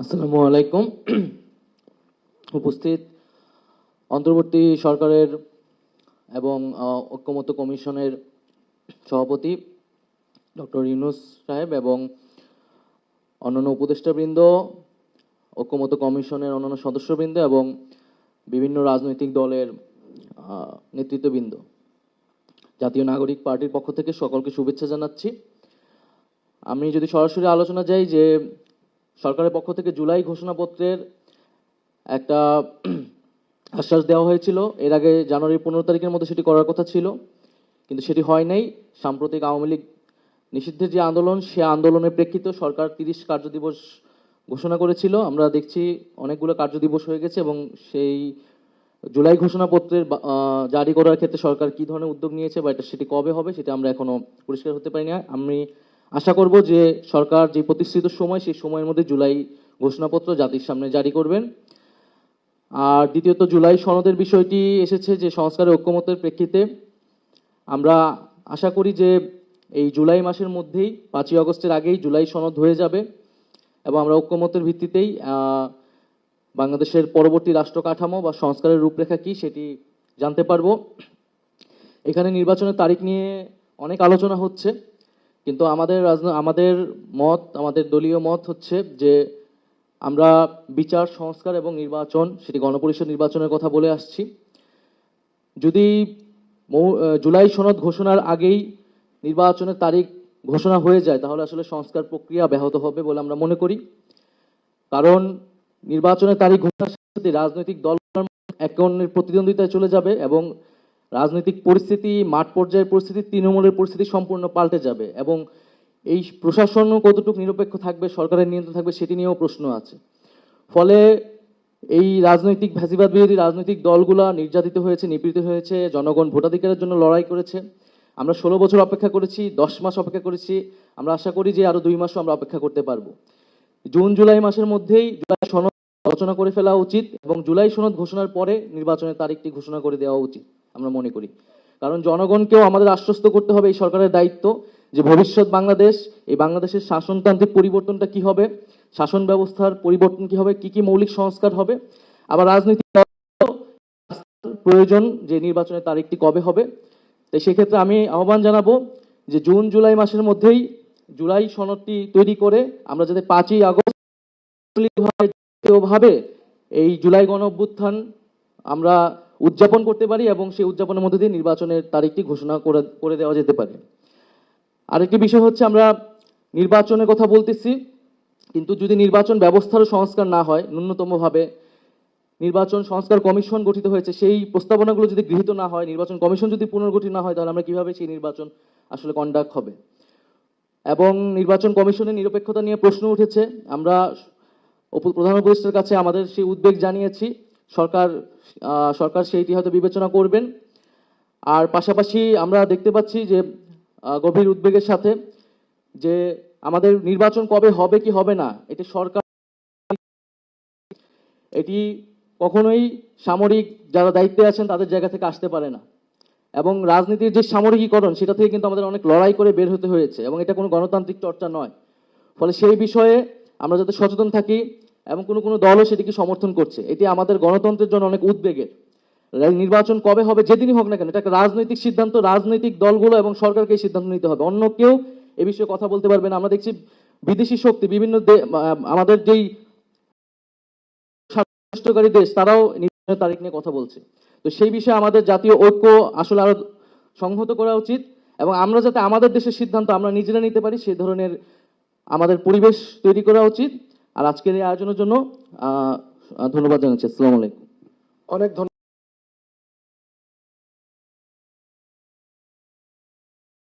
আসসালামু আলাইকুম। উপস্থিত অন্তর্বর্তী সরকারের এবং আহ, ঐক্যমত্য কমিশনের সভাপতি ডক্টর ইউনুস সাহেব এবং অন্যান্য উপদেষ্টাবৃন্দ ঐক্যমত্য কমিশনের অন্যান্য সদস্যবৃন্দ এবং বিভিন্ন রাজনৈতিক দলের নেতৃত্ববৃন্দ। জাতীয় নাগরিক পার্টির পক্ষ থেকে সকলকে শুভেচ্ছা জানাচ্ছি। আমি যদি সরাসরি আলোচনা যাই যে সরকারের পক্ষ থেকে জুলাই ঘোষণাপত্রের একটা আশ্বাস দেওয়া হয়েছিল। এর আগে জানুয়ারি পনেরো তারিখের মধ্যে সেটি করার কথা ছিল, কিন্তু সেটি হয় নাই। সাম্প্রতিক আওয়ামী লীগ নিষিদ্ধের যে আন্দোলন, সে আন্দোলনের প্রেক্ষিতে সরকার তিরিশ কার্যদিবস ঘোষণা করেছিল। আমরা দেখছি অনেকগুলো কার্যদিবস হয়ে গেছে এবং সেই জুলাই ঘোষণাপত্রের জারি করার ক্ষেত্রে সরকার কি ধরনের উদ্যোগ নিয়েছে বা এটা সেটি কবে হবে, সেটা আমরা এখনও পরিষ্কার হতে পারি না। আমি আশা করব যে সরকার যে প্রতিষ্ঠিত সময়, সেই সময়ের মধ্যে জুলাই ঘোষণাপত্র জাতির সামনে জারি করবেন। আর দ্বিতীয়ত, জুলাই সনদের বিষয়টি এসেছে যে সংস্কারের ঐক্যমতের প্রেক্ষিতে। আমরা আশা করি যে এই জুলাই মাসের মধ্যেই, পাঁচই আগস্টের আগেই জুলাই সনদ হয়ে যাবে এবং আমরা ঐক্যমতের ভিত্তিতেই বাংলাদেশের পরবর্তী রাষ্ট্র কাঠামো বা সংস্কারের রূপরেখা কি সেটি জানতে পারব। এখানে নির্বাচনের তারিখ নিয়ে অনেক আলোচনা হচ্ছে। কিন্তু আমাদের আমাদের মত, আমাদের দলীয় মত হচ্ছে যে আমরা বিচার, সংস্কার এবং নির্বাচন, সেটি গণপরিষদ নির্বাচনের কথা বলে আসছি। যদি জুলাই সনদ ঘোষণার আগেই নির্বাচনের তারিখ ঘোষণা হয়ে যায়, তাহলে আসলে সংস্কার প্রক্রিয়া ব্যাহত হবে বলে আমরা মনে করি। কারণ নির্বাচনের তারিখ ঘোষণার সাথে রাজনৈতিক দল একে অন্যের প্রতিদ্বন্দ্বিতায় চলে যাবে এবং রাজনৈতিক পরিস্থিতি, মাঠ পর্যায়ের পরিস্থিতি, তৃণমূলের পরিস্থিতি সম্পূর্ণ পাল্টে যাবে এবং এই প্রশাসনও কতটুকু নিরপেক্ষ থাকবে, সরকারের নিয়ন্ত্রণ থাকবে, সেটি নিয়েও প্রশ্ন আছে। ফলে এই রাজনৈতিক ভ্যাসিবাদ বিরোধী রাজনৈতিক দলগুলা নির্যাতিত হয়েছে, নিপীড়িত হয়েছে, জনগণ ভোটাধিকারের জন্য লড়াই করেছে। আমরা ষোলো বছর অপেক্ষা করেছি, দশ মাস অপেক্ষা করেছি। আমরা আশা করি যে আরও দুই মাসও আমরা অপেক্ষা করতে পারব। জুন, জুলাই মাসের মধ্যেই জুলাই সনদ আলোচনা করে ফেলা উচিত এবং জুলাই সনদ ঘোষণার পরে নির্বাচনের তারিখটি ঘোষণা করে দেওয়া উচিত। আমরা মনে করি। কারণ জনগণকেও আমাদের আশ্বস্ত করতে হবে এই সরকারের দায়িত্ব যে ভবিষ্যৎ বাংলাদেশ, এই বাংলাদেশের শাসনতান্ত্রিক পরিবর্তনটা কি হবে, শাসন ব্যবস্থার পরিবর্তন কি হবে, কি কি মৌলিক সংস্কার হবে, আবার রাজনৈতিক প্রয়োজন যে নির্বাচনের তারিখটি কবে হবে। তাই সেক্ষেত্রে আমি আহ্বান জানাব যে জুন, জুলাই মাসের মধ্যেই জুলাই সনদটি তৈরি করে আমরা যাতে পাঁচই আগস্ট এই জুলাই গণ অভ্যুত্থান আমরা উদযাপন করতে পারি এবং সেই উদযাপনের মধ্যে দিয়ে নির্বাচনের তারিখটি ঘোষণা করে করে দেওয়া যেতে পারে। আরেকটি বিষয় হচ্ছে আমরা নির্বাচনের কথা বলতেছি, কিন্তু যদি নির্বাচন ব্যবস্থারও সংস্কার না হয়, ন্যূনতমভাবে নির্বাচন সংস্কার কমিশন গঠিত হয়েছে, সেই প্রস্তাবনাগুলো যদি গৃহীত না হয়, নির্বাচন কমিশন যদি পুনর্গঠিত না হয়, তাহলে আমরা কীভাবে সেই নির্বাচন আসলে কন্ডাক্ট হবে? এবং নির্বাচন কমিশনের নিরপেক্ষতা নিয়ে প্রশ্ন উঠেছে। আমরা প্রধান উপদেষ্টার কাছে আমাদের সেই উদ্বেগ জানিয়েছি। সরকার সরকার সেইটি হয়তো বিবেচনা করবেন। আর পাশাপাশি আমরা দেখতে পাচ্ছি যে গভীর উদ্বেগের সাথে যে আমাদের নির্বাচন কবে হবে কি হবে না, এটি সরকার এটি কখনোই সামরিক যারা দায়িত্বে আছেন তাদের জায়গা থেকে আসতে পারে না। এবং রাজনীতির যে সামরিকীকরণ, সেটা থেকে কিন্তু আমাদের অনেক লড়াই করে বের হতে হয়েছে এবং এটা কোনো গণতান্ত্রিক চর্চা নয়। ফলে সেই বিষয়ে আমরা যাতে সচেতন থাকি এবং কোনো কোনো দলও সেটিকে সমর্থন করছে। এটি আমাদের গণতন্ত্রের জন্য অনেক উদ্বেগের। নির্বাচন কবে হবে যেদিনই হোক না কেন, এটা একটা রাজনৈতিক সিদ্ধান্ত, রাজনৈতিক দলগুলো এবং সরকারকে এই সিদ্ধান্ত নিতে হবে। অন্য কেউ এ বিষয়ে কথা বলতে পারবে না। আমরা দেখছি বিদেশি শক্তি, বিভিন্ন আমাদের যেই রাষ্ট্রকারী দেশ, তারাও নির্বাচনের তারিখ নিয়ে কথা বলছে। তো সেই বিষয়ে আমাদের জাতীয় ঐক্য আসলে আরও সংহত করা উচিত এবং আমরা যাতে আমাদের দেশের সিদ্ধান্ত আমরা নিজেরা নিতে পারি, সেই ধরনের আমাদের পরিবেশ তৈরি করা উচিত। আর আজকের এই আয়োজনের জন্য ধন্যবাদ জানাচ্ছি। আসসালামু আলাইকুম। অনেক